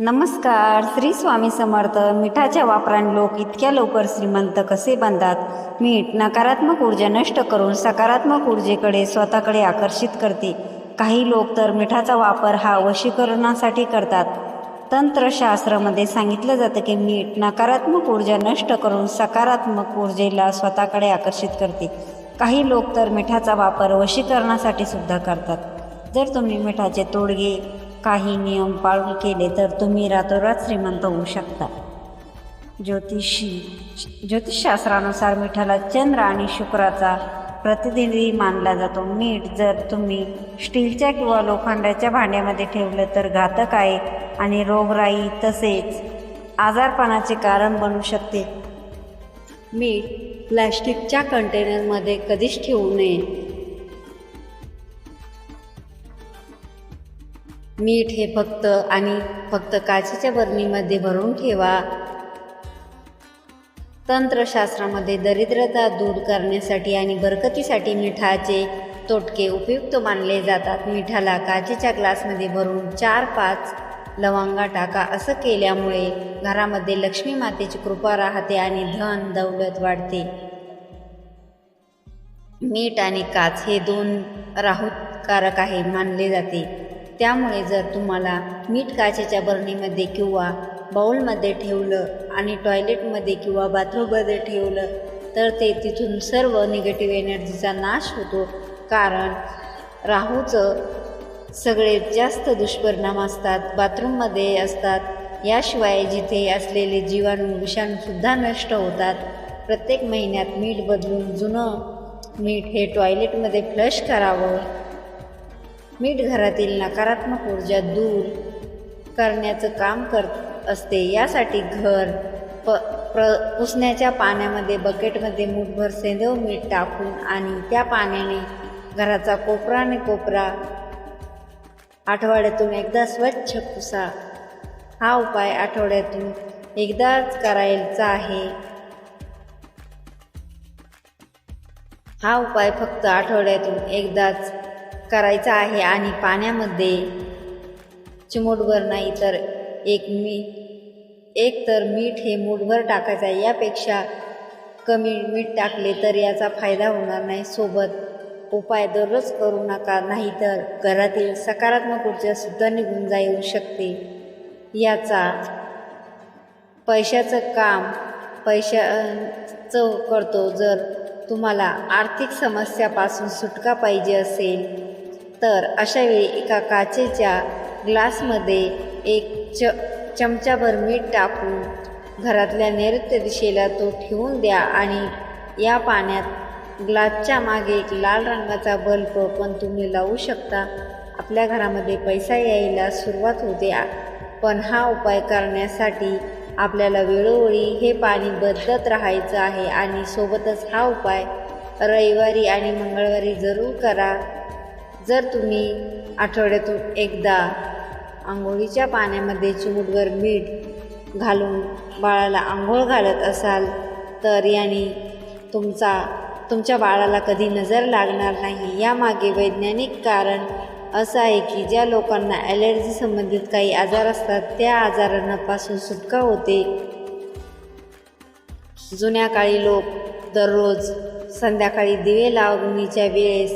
नमस्कार श्री स्वामी समर्थ. मिठाच्या वापराने लोक इतक्या लवकर श्रीमंत कसे बनतात? मीठ नकारात्मक ऊर्जा नष्ट करून सकारात्मक ऊर्जेकडे स्वतःकडे आकर्षित करते. काही लोक तर मिठाचा वापर हा वशीकरणासाठी करतात. तंत्रशास्त्रामध्ये सांगितलं जातं की मीठ नकारात्मक ऊर्जा नष्ट करून सकारात्मक ऊर्जेला स्वतःकडे आकर्षित करते. काही लोक तर मिठाचा वापर वशीकरणासाठी सुद्धा करतात. जर तुम्ही मिठाचे तोडगे काही नियम पाळून केले तर तुम्ही रातोरात श्रीमंत होऊ शकता. ज्योतिषी ज्योतिषशास्त्रानुसार मिठाला चंद्र आणि शुक्राचा प्रतिनिधी मानला जातो. मीठ जर तुम्ही स्टीलच्या किंवा लोखंडाच्या भांड्यामध्ये ठेवलं तर घातक आहे आणि रोगराई तसेच आजारपणाचे कारण बनू शकते. मीठ प्लॅस्टिकच्या कंटेनरमध्ये कधीच ठेवू नये. मीठ हे फक्त आणि फक्त काचेच्या बरणीमध्ये भरून ठेवा. तंत्रशास्त्रामध्ये दरिद्रता दूर करण्यासाठी आणि बरकतीसाठी मिठाचे तोटके उपयुक्त मानले जातात. मिठाला काचेच्या ग्लासमध्ये भरून चार पाच लवंगा टाका. असं केल्यामुळे घरामध्ये लक्ष्मी मातेची कृपा राहते आणि धन दौलत वाढते. मीठ आणि काच हे दोन राहूतकारक आहे मानले जाते. त्यामुळे जर तुम्हाला मीठ काचेच्या बरणीमध्ये किंवा बाऊलमध्ये ठेवलं आणि टॉयलेटमध्ये किंवा बाथरूममध्ये ठेवलं तर ते तिथून सर्व निगेटिव्ह एनर्जीचा नाश होतो. कारण राहूचं सगळे जास्त दुष्परिणाम असतात बाथरूममध्ये असतात. याशिवाय जिथे असलेले जीवाणू विषाणूसुद्धा नष्ट होतात. प्रत्येक महिन्यात मीठ बदलून जुनं मीठ हे टॉयलेटमध्ये फ्लश करावं. मीठ घरातील नकारात्मक ऊर्जा दूर करण्याचं काम करत असते. यासाठी घर प प्र पुसण्याच्या पाण्यामध्ये बकेटमध्ये मूठभर सेंदव मीठ टाकून आणि त्या पाण्याने घराचा कोपरा आणि कोपरा आठवड्यातून एकदा स्वच्छ पुसा. हा उपाय आठवड्यातून एकदाच करायचा आहे. हा उपाय फक्त आठवड्यातून एकदाच करायचा आहे आणि पाण्यामध्ये चिमूटभर नाही तर एक मी एक तर मीठ हे मूठभर टाकायचं आहे. यापेक्षा कमी मीठ टाकले तर याचा फायदा होणार नाही. सोबत उपाय दररोज करू नका नाहीतर घरातील सकारात्मक ऊर्जासुद्धा निघून जाऊ शकते. याचा पैशाचं काम पैशाचं करतो. जर तुम्हाला आर्थिक समस्यापासून सुटका पाहिजे असेल तर अशावेळी एका काचेच्या ग्लासमध्ये एक च चमचाभर मीठ टाकून घरातल्या नैऋत्य दिशेला तो ठेवून द्या आणि या पाण्यात ग्लासच्या मागे एक लाल रंगाचा बल्ब पण तुम्ही लावू शकता. आपल्या घरामध्ये पैसा यायला सुरुवात होते. पण हा उपाय करण्यासाठी आपल्याला वेळोवेळी हे पाणी बदलत राहायचं आहे आणि सोबतच हा उपाय रविवारी आणि मंगळवारी जरूर करा. जर तुम्ही आठवड्यातून एकदा आंघोळीच्या पाण्यामध्ये चिमूटभर मीठ घालून बाळाला आंघोळ घालत असाल तर याने तुमचा तुमच्या बाळाला कधी नजर लागणार नाही. यामागे वैज्ञानिक कारण असं आहे की ज्या लोकांना ॲलर्जी संबंधित काही आजार असतात त्या आजारांपासून सुटका होते. जुन्या काळी लोक दररोज संध्याकाळी दिवे लावणीच्या वेळेस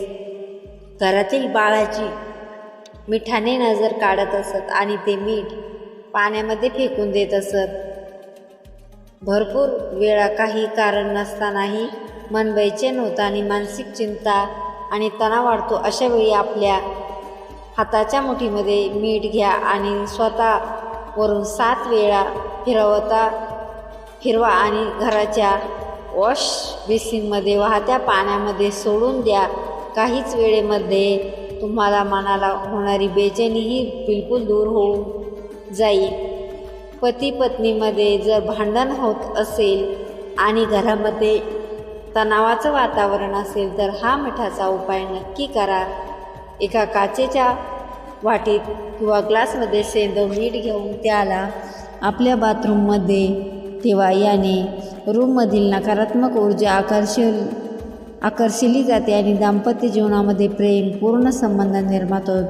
घरातील बाळाची मिठाने नजर काढत असत आणि ते मीठ पाण्यामध्ये फेकून देत असत. भरपूर वेळा काही कारण नसतानाही मन बैचेन होतं आणि मानसिक चिंता आणि तणाव वाढतो. अशा वेळी आपल्या हाताच्या मुठीमध्ये मीठ घ्या आणि स्वतःवरून सात वेळा फिरवता फिरवा आणि घराच्या वॉश बेसिनमध्ये वाहत्या पाण्यामध्ये सोडून द्या. काहीच वेळेमध्ये तुम्हाला मनाला होणारी बेचैनीही बिलकुल दूर होऊन जाईल. पती पत्नीमध्ये जर भांडण होत असेल आणि घरामध्ये तणावाचं वातावरण असेल तर हा मिठाचा उपाय नक्की करा. एका काचेच्या वाटीत किंवा ग्लासमध्ये सेंदव मीठ घेऊन त्याला आपल्या बाथरूममध्ये ठेवा. याने रूममधील नकारात्मक ऊर्जा आकर्षण आकर्षिली जाते आणि दाम्पत्य जीवनामध्ये प्रेम पूर्ण संबंध निर्मात हो-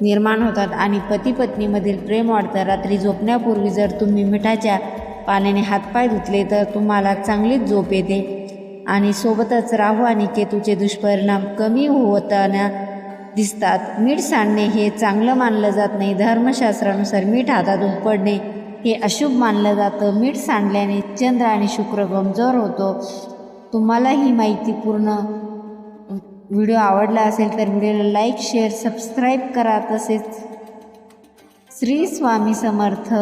निर्माण होतात आणि पती पत्नीमधील प्रेम वाढतं. रात्री झोपण्यापूर्वी जर तुम्ही मिठाच्या पाण्याने हातपाय धुतले तर तुम्हाला चांगलीच झोप येते. आणि सोबतच राहू आणि केतूचे दुष्परिणाम कमी होताना दिसतात. मीठ सांडणे हे चांगलं मानलं जात नाही. धर्मशास्त्रानुसार मीठ हातातून पडणे हे अशुभ मानलं जातं. मीठ सांडल्याने चंद्र आणि शुक्र कमजोर होतो. तुम्हाला ही माहिती पूर्ण व्हिडिओ आवडला असेल तर व्हिडिओला लाईक शेअर सबस्क्राईब करा. तसेच श्री स्वामी समर्थ.